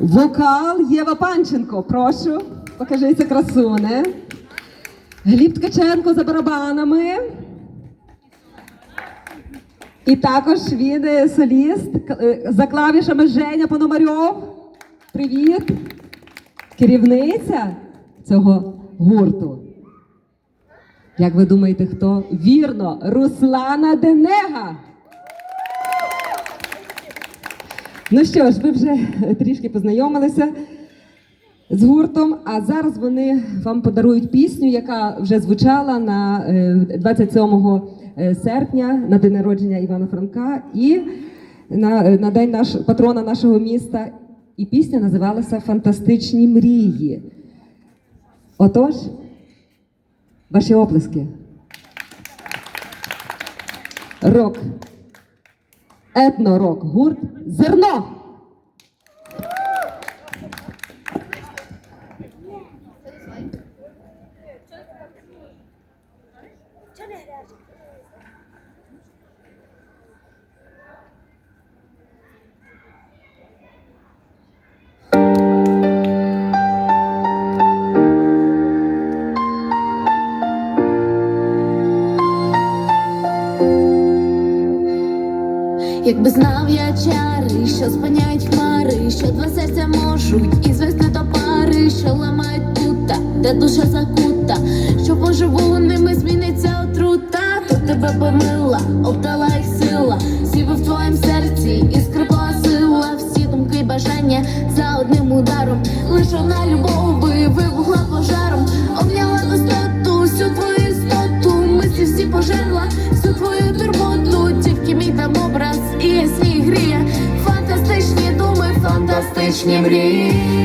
Вокал Єва Панченко. Прошу, покажися красуне. Гліб Ткаченко за барабанами. І також він е, соліст е, за клавішами Женя Пономарьов. Привіт! Керівниця цього гурту. Як ви думаєте, хто? Вірно, Руслана Денега. Ну що ж, ви вже трішки познайомилися з гуртом, а зараз вони вам подарують пісню, яка вже звучала на е, 27 серпня на день народження Івана Франка і на, е, на день наш, патрона нашого міста. І пісня називалася Фантастичні мрії. Отож, ваші оплески. Рок. Етно-рок гурт Зерно. Якби знав я чари, що спиняють хмари, що два серця можуть і звести до пари, що ламають тута, де душа закута, що поживу ними зміниться отрута, то тебе помила, обдала їх сила, сіби в твоєму серці і скрипла фантастичні мрії.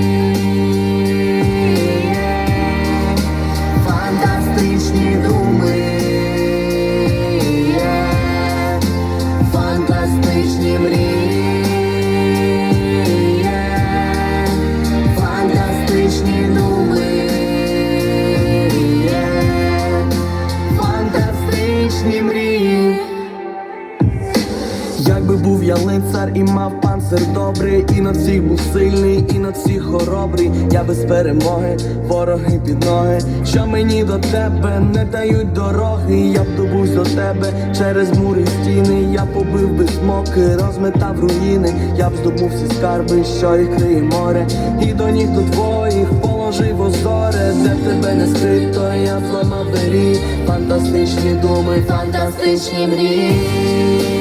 Був я лицар і мав панцир добрий, і над всіх був сильний, і над всіх хоробрий, я без перемоги, вороги під ноги, що мені до тебе не дають дороги, я б добусь до тебе. Через мури стіни, я побив би смоки, розметав руїни, я б здобув всі скарби, що їх криє море, і до ніг до твоїх положив озоре, де тебе не скрито, я зламав двері, фантастичні думи, Фантастичні мрії.